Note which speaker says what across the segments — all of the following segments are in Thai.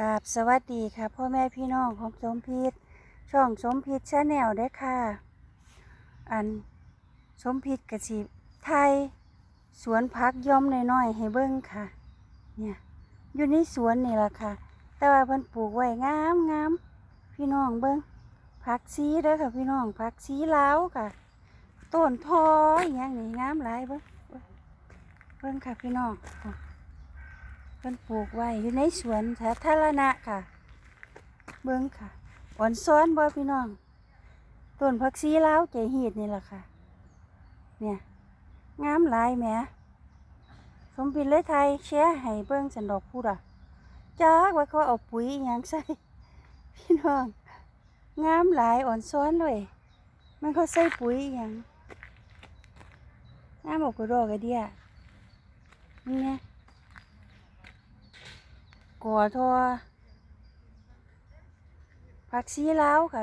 Speaker 1: กราบสวัสดีค่ะ พ่อแม่พี่น้องของสมพิษช่องสมพิษชาแนลได้ค่ะ อันสมพิษกระสิไทย สวนพักย่อมน้อยๆให้เบิ้งค่ะ เนี่ยอยู่ในสวนนี่แหละค่ะ แต่ว่าเพิ่นปลูกไว้งามงามพี่น้องเบิ้งผักซีเด้อค่ะ พี่น้องผักซีลาวค่ะต้นทออย่างนี้งามหลายเบิ้งเบิ้งค่ะพี่น้อง พิ่นปลูกไว้อยู่ในสวนสาธารณะค่ะ เบิ่งค่ะอ่อนซ้อนบ่พี่น้องต้นผักชีลาวใจฮีดนี่แหละค่ะ เนี่ยงามหลายแหมสมบินเลยไทยแชร์ให้เบิ่งสันดอกพูดอะจักว่าเขาเอาปุ๋ยอหยังใส่พี่น้องงามหลายอ่อนซ้อนเลยมันเขาใส่ปุ๋ยอหยังงามออกกระดอกกระเดียนี่ไง กัวทอผักชีลาวค่ะ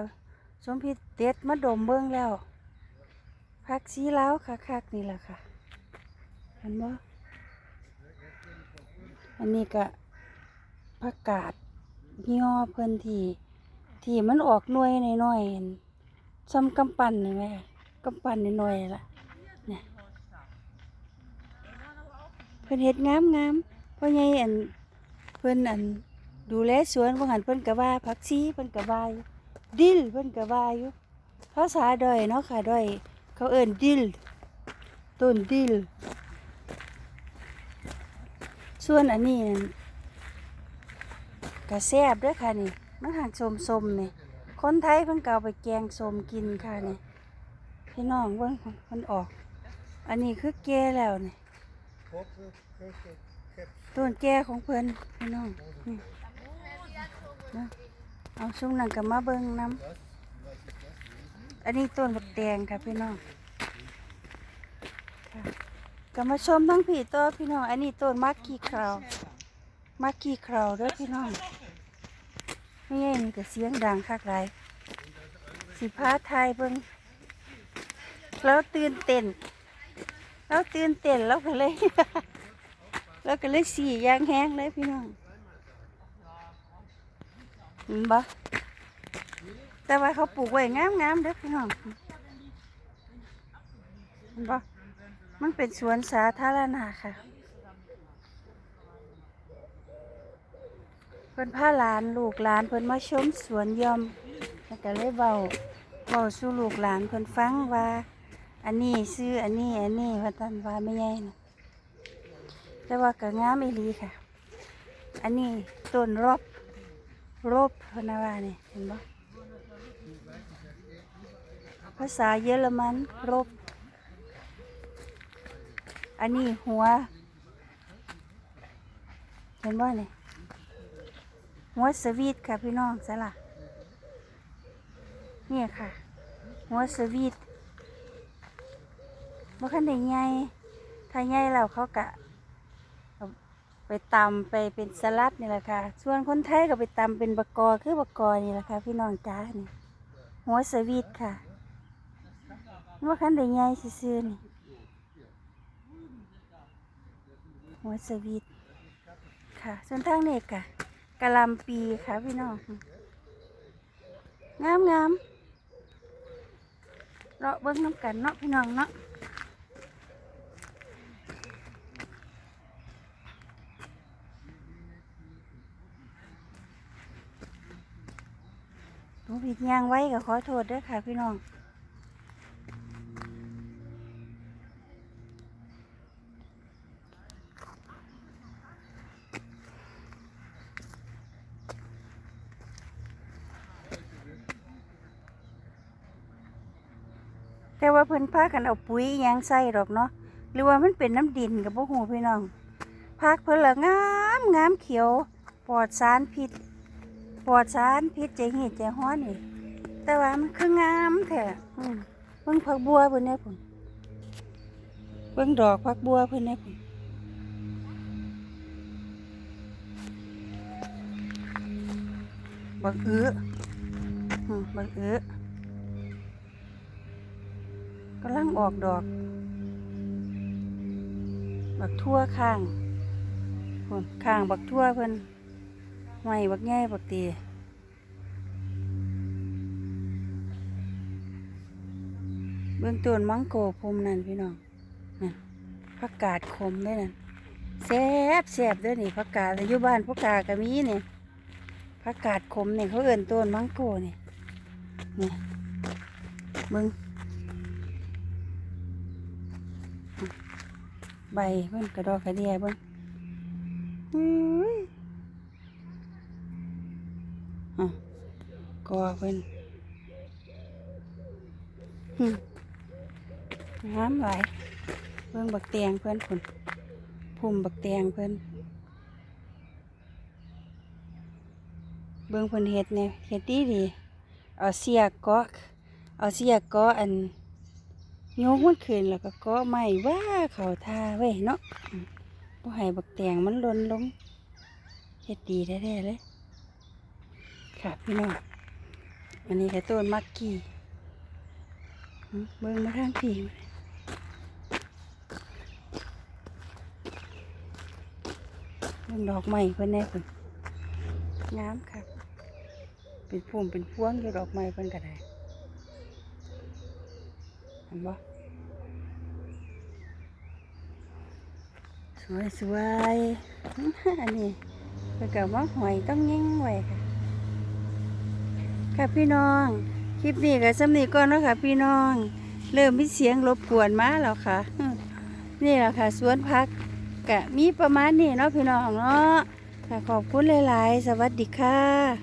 Speaker 1: สมพิษเด็ดมาดมเบิ้งแล้วผักชีลาวค่ะคักนี่แหละค่ะ เห็นบ่อันนี้ก็ผักกาดย่อเพิ่นที่ที่มันออกหน่วยน้อยๆซ้ำกำปั้นนี่ไหมกำปั้นน้อยๆล่ะเนี่ยเพิ่นเฮ็ดงามๆเพราะไงอัน เพิ่นอันดูแลสวนบ่หันเพิ่นก็ว่าผักชีเพิ่นก็ว่ายดิลเพิ่นก็ว่าอยู่ภาษาดอยเนาะค่ะดอยเขาเอิ้นดิลต้นดิลส่วนอันนี้นั่นก็แซบด้อค่ะนี่มันหักสมๆนี่คนไทยเพิ่นเก็เอาไปแกงสมกินค่ะนี่พี่น้องเบิ่งเพิ่นออก อันนี้คือแก่แล้วนี่ ต้นแก่ของเพิ่นพี่น้องนี่นะเอาซุ้มนั่นกับมาเบิ่งน้ำอันนี้ต้นบักแดงค่ะพี่น้องค่ะก็มาชมทั้งผีตัวพี่น้อง อันนี้ต้นมักกี้คราวมักกี้คราวด้อพี่น้องนี่ไงนี่ก็เสียงดังคักหลายสิพาไทยเบิ่งแล้วตื่นเต้นแล้วตื่นเต้นแล้วก็เลย แล้วก็เลยสียางแห้งเลยพี่น้องเห็นบ่แต่ว่าเขาปลูกไว้งามๆเด้อพี่น้องเห็นบ่มันเป็นสวนสาธารณะค่ะเพิ่นพาหลานลูกหลานเพิ่นมาชมสวนยอมแล้วก็เลยเบาเบาสู่ลูกหลานเพิ่นฟังว่า อันนี้ซื้ออันนี้อันนี้ว่าท่านว่าไม่ใหญ่นะ แต่ว่าก็งามอีหลีค่ะ อันนี้ต้นรบรบพนนะว่านี่เห็นบ่ภาษาเยอรมันรบ อันนี้หัว เห็นบ่นี่หัวสวีทค่ะพี่น้องสละเนี่ยค่ะ หัวสวีทบ่คันได้ใหญ่ถ้าใหญ่แล้วเขากะ ตำไปเป็นสลัดนี่แหละค่ะ ส่วนคนไทยก็ไปตำเป็นบะกอคือบะกอนี่แหละค่ะ พี่น้องจ้านี่หัวสวีทค่ะว่าคันได้ใหญ่ซื่อๆนี่หัวสวีทค่ะ ส่วนทางนี้ค่ะกะลำปีค่ะพี่น้องงามงามๆเราะเบิ้งน้ำกันเนาะพี่น้องเนาะ หนูผิดยางไว้ก็ขอโทษด้วยค่ะพี่น้องแต่ว่าเพิ่นพากันเอาปุ๋ยยังใส่ดอกเนาะหรือว่ามันเป็นน้ำดินกับพวกหูพี่น้องพักเพิ่นละงามงามเขียว ปลอดสารพิษ ปลอดสารพิษใจเหีดใจฮ้อนนี่แต่ว่ามันคืองามแท้อืมเบิ่งผักบัวเพิ่นได้พุ่นเบิ่งดอกผักบัวเพิ่นได้พุ่นบักเอื้ออืมบักเอื้อกำลังออกดอก บักทั่วข้างพุ่นข้างบักทั่วเพิ่น ไม่บักง่ายบักตีเบื้องต้นมังโกพรมนั่นพี่น้องนั่นผักกาดขมด้วยนั่นแซบแซบด้วยนี่ผักกาดอยู่บ้านผักกาดก็มีนี่ผักกาดขมเนี่ยเขาเอิ่นต้นมังโกนี่นี่เบิ้งใบเพิ่นกระดอกกระเดียเบิ้ง อะกอเพิ่นหึน้ำไหลเบิ่งบักเตียงเพื่อนผุนพุ่มบักเตียงเพื่อนเบิ่งเพิ่นเฮ็ดเนี่ยเฮ็ดดีดีเอาเสียเกาะเอาเสียเกาะอันโยกมันขึ้นแล้วก็เกาะไม้ว่าเขาทาไว้ยเนาะอืมบ่ให้บักเตียงมันล่นลงเฮ็ดดีแท้ๆเลย ค่ะพี่น้องอันนี้ก็ต้นมักกี้อืมเบิ่งมาทางพี่เบิ่งดอกไม้เพิ่นแน่เพิ่นงามค่ะ เป็นพุ่มเป็นพวงอยู่ดอกไม้เพิ่นก็ได้เห็นบ่สวยสวยๆอันนี้เพิ่นก็มาหอยต้องยิงไว้ค่ะ ค่ะพี่น้อง คลิปนี้กับสำนีก่อนเนาะค่ะพี่น้อง เริ่มมีเสียงรบกวนมาแล้วค่ะ นี่แหละค่ะ สวนพักกะมีประมาณนี้เนาะพี่น้องเนาะค่ะขอบคุณหลาย ๆ สวัสดีค่ะ